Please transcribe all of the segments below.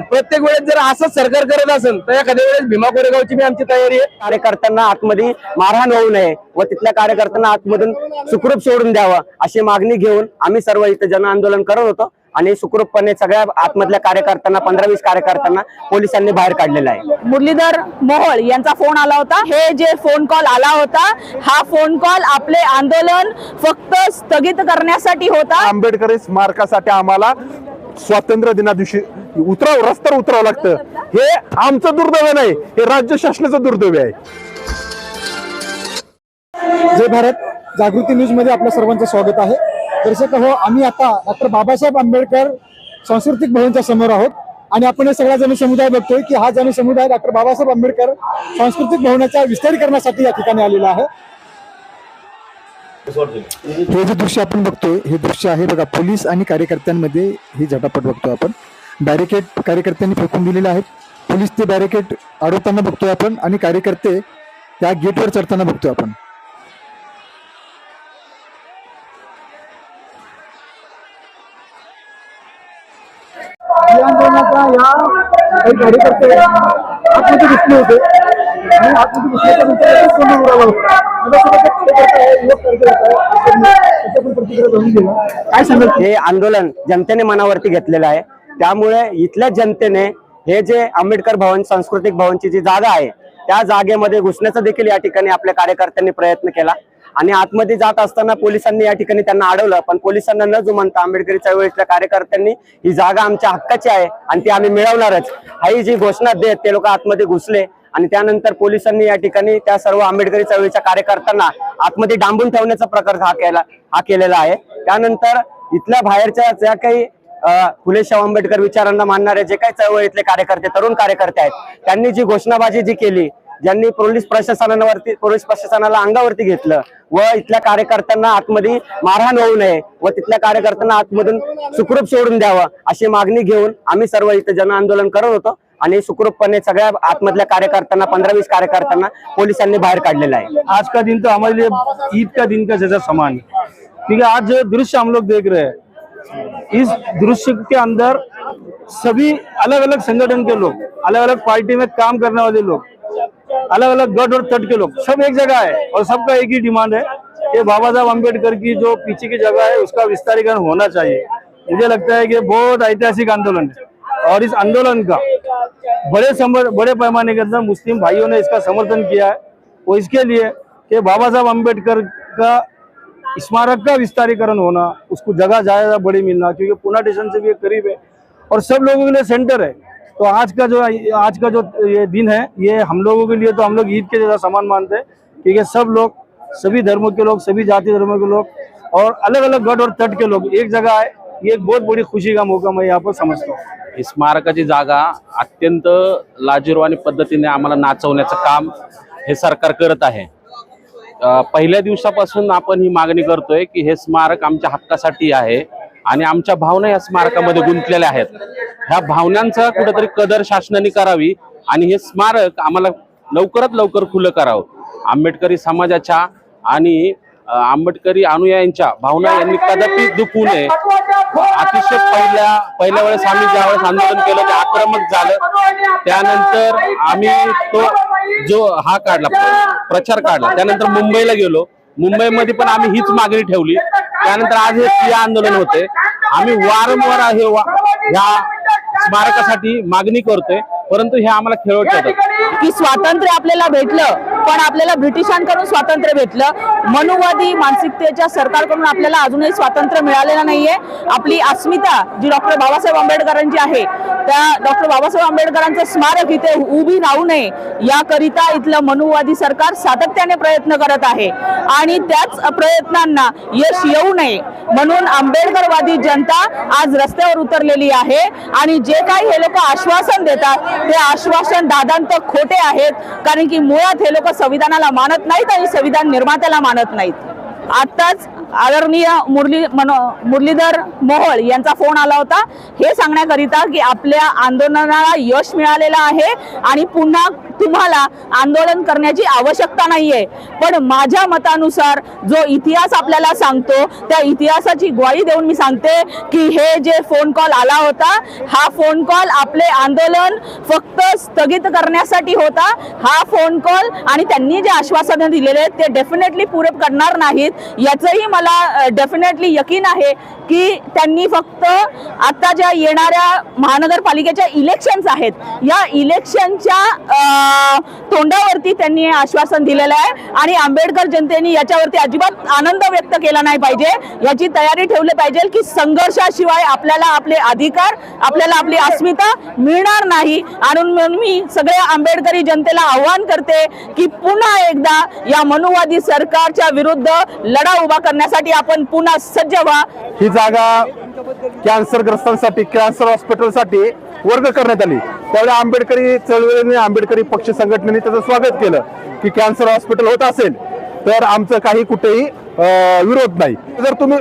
प्रत्येक वेळेस जर असंच सरकार करत असेल तर एखाद्या वेळेस भीमा कोरेगावची बी आमची तयारी आहे. कार्यकर्त्यांना आतमध्ये मारहाण होऊ नये व तिथल्या कार्यकर्त्यांना आतमधून सुखरूप सोडून द्यावं अशी मागणी घेऊन आम्ही सर्व इथं जन आंदोलन करत होतो आणि सुखरूपपणे सगळ्या आतमधल्या कार्यकर्त्यांना पंधरा वीस कार्यकर्त्यांना पोलिसांनी बाहेर काढलेलं आहे. मुरलीधर मोहोळ यांचा फोन आला होता. हे जे फोन कॉल आला होता हा फोन कॉल आपले आंदोलन फक्त स्थगित करण्यासाठी होता. आंबेडकरी स्मारकासाठी आम्हाला स्वातंत्र्य दिना दिवशी उतराव रस्त्यावर उतरावं लागतं. हे आमचं दुर्दैव नाही हे राज्य शासनाचं दुर्दैव आहे. जय भारत. जागृती न्यूजमध्ये आपल्या सर्वांचं स्वागत आहे. दर्शक हो आम्ही आता डॉक्टर बाबासाहेब आंबेडकर सांस्कृतिक भवनच्या समोर आहोत. आणि आपण हे सगळा जण समुदाय बघतोय की हा जण समुदाय डॉक्टर बाबासाहेब आंबेडकर सांस्कृतिक भवनाच्या विस्तारीकरणासाठी या ठिकाणी आलेला आहे. हे जे दृश्य आपण बघतोय हे दृश्य आहे बघा पोलीस आणि कार्यकर्त्यांमध्ये ही झटापट बघतोय आपण. बॅरिकेड कार्यकर्त्यांनी फेकून दिलेले आहेत. पोलीस ते बॅरिकेड अडवताना बघतोय आपण आणि कार्यकर्ते त्या गेटवर चढताना बघतोय आपण. या आंदोलनाचा या काही कार्यकर्ते आतमध्ये दिसले होते. आणि आतमध्ये दिसल्याच्या नंतर लगेच उडाला होता. माझ्यासोबत एक कार्यकर्ता आहे. त्यांनी त्याच्या पण प्रतिक्रिया जाणून घेऊ. काय सांगत हे आंदोलन जनतेने मनावरती घेतलेलं आहे. त्यामुळे इथल्या जनतेने हे जे आंबेडकर भवन सांस्कृतिक भवनची जी जागा आहे त्या जागेमध्ये घुसण्याचा देखील या ठिकाणी आपल्या कार्यकर्त्यांनी प्रयत्न केला. आणि आतमध्ये जात असताना पोलिसांनी या ठिकाणी त्यांना अडवलं पण पोलिसांना न जुमानता आंबेडकरी चळवळीतल्या कार्यकर्त्यांनी ही जागा आमच्या हक्काची आहे आणि ती आम्ही मिळवणारच. ही जी घोषणा देत ते लोक आतमध्ये घुसले आणि त्यानंतर पोलिसांनी या ठिकाणी त्या सर्व आंबेडकरी चळवळीच्या कार्यकर्त्यांना आतमध्ये डांबून ठेवण्याचा प्रकार हा केला हा केलेला आहे. त्यानंतर इथल्या बाहेरच्या ज्या काही फुलेशाह फुले शाहू आंबेडकर विचारांना मानणारे जे काही चळवळीतले कार्यकर्ते तरुण कार्यकर्ते आहेत त्यांनी जी घोषणाबाजी जी केली ज्यांनी पोलीस प्रशासनावरती पोलीस प्रशासनाला अंगावरती घेतलं व इथल्या कार्यकर्त्यांना आतमध्ये मारहाण होऊ नये व तिथल्या कार्यकर्त्यांना आतमधून सुखरूप सोडून द्यावं अशी मागणी घेऊन आम्ही सर्व इथं जन आंदोलन करत होतो. आणि सुखरूपपणे सगळ्या आतमधल्या कार्यकर्त्यांना पंधरा वीस कार्यकर्त्यांना पोलिसांनी बाहेर काढलेलं आहे. आज का दिन तो हमारे लिए ईद का दिन का जैसा समान है। क्योंकि आज जो दृश्य हम लोग देख रहे हैं इस दृश्य के अंदर सभी अलग अलग संगठन के लोग अलग अलग पार्टी में काम करने वाले लोग अलग अलग गढ़ और तट के लोग सब एक जगह है और सबका एक ही डिमांड है कि बाबा साहब अंबेडकर की जो पीछे की जगह है उसका विस्तारीकरण होना चाहिए। मुझे लगता है कि बहुत ऐतिहासिक आंदोलन है और इस आंदोलन का बड़े समर, बड़े पैमाने के अंदर मुस्लिम भाइयों ने इसका समर्थन किया है। वो इसके लिए कि बाबा साहब अंबेडकर का स्मारक का विस्तारीकरण होना उसको जगह ज़्यादा बड़ी मिलना क्योंकि पुणे स्टेशन से भी करीब है और सब लोगों के लिए सेंटर है। तो आज का जो आज का जो ये दिन है ये हम लोगों के लिए तो हम लोग ईद के जैसा समान मानते हैं क्योंकि सब लोग सभी धर्मों के लोग सभी जाति धर्मों के लोग और अलग अलग गढ़ और तट के लोग एक जगह आए ये एक बहुत बड़ी खुशी का मौका मैं यहाँ पर समझता हूँ। ही स्मारकाची जागा अत्यंत लाजीरवाणी पद्धतीने आम्हाला नाचवण्याचं काम हे सरकार करत आहे. पहिल्या दिवसापासून आपण ही मागणी करतोय की हे स्मारक आमच्या हक्कासाठी आहे आणि आमच्या भावना या स्मारकामध्ये गुंतलेल्या आहेत. ह्या भावनांचा कुठेतरी कदर शासनाने करावी आणि हे स्मारक आम्हाला लवकरात लवकर खुलं करावं. आंबेडकरी समाजाच्या आणि आंबेडकरी अनुयायांच्या भावना यांनी कदापि दुखू नये. अतिशय पहिल्या पहिल्या वेळेस आम्ही ज्यावेळेस आंदोलन केलं ते आक्रमक झालं. त्यानंतर आम्ही तो जो हा काढला प्रचार काढला त्यानंतर मुंबईला गेलो. मुंबईमध्ये पण आम्ही हीच मागणी ठेवली. त्यानंतर आज हे ठिय्या आंदोलन होते. आम्ही वारंवार हे वा- ह्या स्मारकासाठी मागणी करतोय. परंतु हे आम्हाला खेळवत की स्वातंत्र्य आपल्याला भेटलं. पण आपल्याला ब्रिटिशांकडून स्वातंत्र्य भेटलं. मनुवादी मानसिकतेच्या सरकारकडून आपल्याला अजूनही स्वातंत्र्य मिळालेलं नाहीये. आपली अस्मिता जी डॉक्टर बाबासाहेब आंबेडकरांची आहे त्या डॉक्टर बाबासाहेब आंबेडकरांचं स्मारक इथे उभी राहू नये याकरिता इथलं मनुवादी सरकार सातत्याने प्रयत्न करत आहे. आणि त्याच प्रयत्नांना यश येऊ नये म्हणून आंबेडकरवादी जनता आज रस्त्यावर उतरलेली आहे. आणि जे काही हे लोक आश्वासन देतात ते आश्वासन दादांत खोटे आहेत. कारण की मुळात हे लोक संविधानाला मानत नाहीत आणि संविधान निर्मात्याला मानत नाहीत. आत्ताच आदरणीय मुरली मनो मुरलीधर मोहोळ यांचा फोन आला होता. हे सांगण्याकरिता की आपल्या आंदोलनाला यश मिळालेलं आहे आणि पुन्हा तुम्हाला आंदोलन करण्याची आवश्यकता नाही आहे पण माझ्या मतानुसार जो इतिहास आपल्याला सांगतो त्या इतिहासाची ग्वाही देऊन मी सांगते की हे जे फोन कॉल आला होता हा फोन कॉल आपले आंदोलन फक्त स्थगित करण्यासाठी होता. हा फोन कॉल आणि त्यांनी जे आश्वासनं दिलेले आहेत ते डेफिनेटली पूरे करणार नाहीत. याचंही मला डेफिनेटली यकीन आहे की त्यांनी फक्त आता ज्या येणाऱ्या महानगरपालिकेच्या इलेक्शन्स आहेत या इलेक्शनच्या तोंडावरती त्यांनी आश्वासन दिलेलं आहे. आणि आंबेडकर जनतेने याच्यावरती अजिबात आनंद व्यक्त केला नाही पाहिजे. याची तयारी ठेवली पाहिजे की संघर्षाशिवाय आपल्याला आपले अधिकार आपल्याला आपली अस्मिता मिळणार नाही. आणि म्हणून मी सगळ्या आंबेडकरी जनतेला आव्हान करते की पुन्हा एकदा या मनुवादी सरकारच्या विरुद्ध लढा उभा करण्यासाठी आपण पुन्हा सज्ज व्हा. ही जागा कॅन्सरग्रस्तांसाठी कॅन्सर हॉस्पिटलसाठी वर्ग करण्यात आली. त्यावेळी आंबेडकरी चळवळीने आंबेडकरी पक्ष संघटनेने त्याचं स्वागत केलं की कॅन्सर हॉस्पिटल होत असेल तर आमचं काही कुठेही विरोध नाही. जर तुम्ही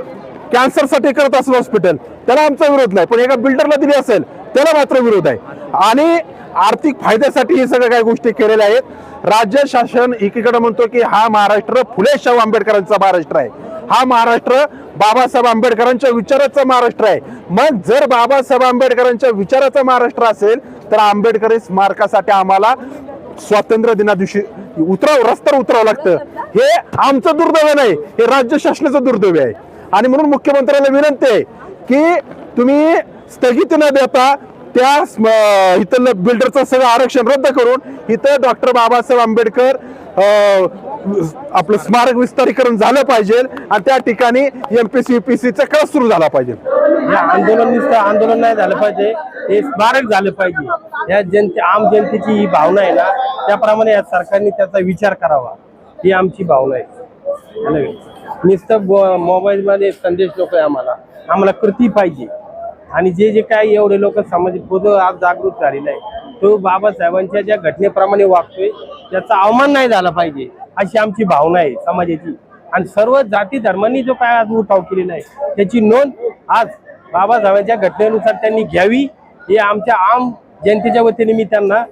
कॅन्सरसाठी करत असेल हॉस्पिटल त्याला आमचा विरोध नाही. पण एका बिल्डरला दिली असेल त्याला मात्र विरोध आहे. आणि आर्थिक फायद्यासाठी हे सगळ्या काही गोष्टी केलेल्या आहेत. राज्य शासन एकीकडे म्हणतो की हा महाराष्ट्र फुले शाहू आंबेडकरांचा महाराष्ट्र आहे. हा महाराष्ट्र बाबासाहेब आंबेडकरांच्या विचाराचा महाराष्ट्र आहे. मग जर बाबासाहेब आंबेडकरांच्या विचाराचा महाराष्ट्र असेल तर आंबेडकरी स्मारकासाठी आम्हाला स्वातंत्र्य दिना दिवशी उतराव रस्त्यावर उतरावं लागतं. हे आमचं दुर्दैव नाही हे राज्य शासनाचं दुर्दैव आहे. आणि म्हणून मुख्यमंत्र्यांना विनंती आहे की तुम्ही स्थगिती न देता त्या स्म- इथलं बिल्डरचं सगळं आरक्षण रद्द करून इथं डॉक्टर बाबासाहेब आंबेडकर आपलं स्मारक विस्तारीकरण झालं पाहिजे आणि त्या ठिकाणी एमपीसी युपीसीचा क्लास सुरू झाला पाहिजे. आंदोलन नुसतं आंदोलन नाही झालं पाहिजे हे स्मारक झालं पाहिजे. या जनते आम जनतेची ही भावना आहे ना त्याप्रमाणे या सरकारने त्याचा विचार करावा. ही आमची भावना आहे. ना? नुसतं मोबाईलमध्ये संदेश नको आहे आम्हाला. आम्हाला कृती पाहिजे. आणि जे जे काय एवढे लोक समाज बोध आज जागृत झालेला आहे तो बाबासाहेबांच्या ज्या घटनेप्रमाणे वागतोय त्याचा अवमान नाही झाला पाहिजे अशी आमची भावना आहे समाजाची. आणि सर्व जाती धर्मांनी जो काय आज उठाव केलेला आहे त्याची नोंद आज बाबासाहेबांच्या घटनेनुसार त्यांनी घ्यावी हे आमच्या आम जनतेच्या वतीने मी त्यांना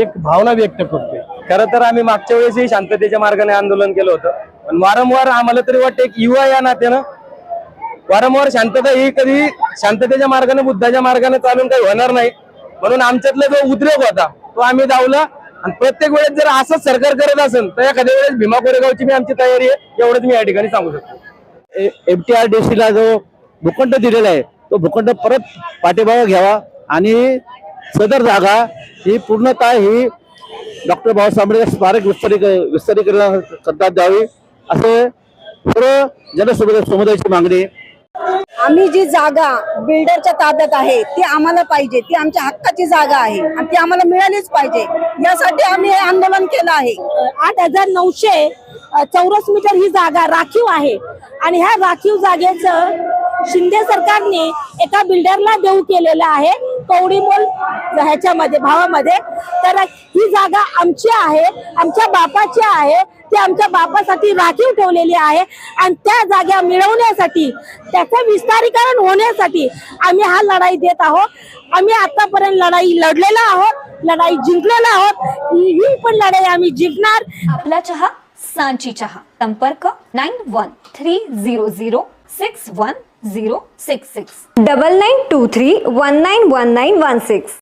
एक भावना व्यक्त करतोय. खरं तर आम्ही मागच्या वेळेसही शांततेच्या मार्गाने आंदोलन केलं होतं. पण वारंवार आम्हाला तरी वाटतं एक युवा या नात्यानं वारंवार शांतता ही कधी शांततेच्या मार्गाने बुद्धाच्या मार्गाने चालून काही होणार नाही. म्हणून आमच्यातला जो उद्रेक होता तो आम्ही दावला. आणि प्रत्येक वेळेस जर असंच सरकार करत असेल तर एखाद्या वेळेस भीमा कोरेगावची मी आमची तयारी आहे एवढंच मी या ठिकाणी सांगू शकतो. एफ टी आर डी ला जो भूखंड दिलेला आहे तो भूखंड परत पाठीबावा घ्यावा. आणि सदर जागा ही पूर्णतः ही डॉक्टर बाबासाहेब आंबेडकर स्मारक विस्तारी विस्तारीकरण करता द्यावी असे सर्व जनसमुदाय समुदायाची मागणी आहे. आम्ही जी जागा बिल्डरच्या ताब्यात आहे ती आम्हाला पाहिजे. ती आमच्या हक्काची जागा आहे आणि ती आम्हाला मिळालीच पाहिजे. यासाठी आम्ही हे आंदोलन केलं आहे. आठ हजार नऊशे चौरस मीटर ही जागा राखीव आहे. आणि ह्या राखीव जागेचं शिंदे सरकारने एका बिल्डरला देऊ केलेलं आहे कवडीमोल ह्याच्यामध्ये भावामध्ये. तर ही जागा आमची आहे आमच्या बापाची आहे ती आमच्या बापासाठी राखीव ठेवलेली आहे. आणि त्या जागा मिळवण्यासाठी त्याचं विस्तारीकरण होण्यासाठी आम्ही हा लढाई देत आहोत. आम्ही आतापर्यंत लढाई लढलेला आहोत लढाई जिंकलेला आहोत. ही ही पण लढाई आम्ही जिंकणार. आपला चहा सांची चहा. संपर्क nine one three zero zero six one zero six six double nine two three one nine one nine one six.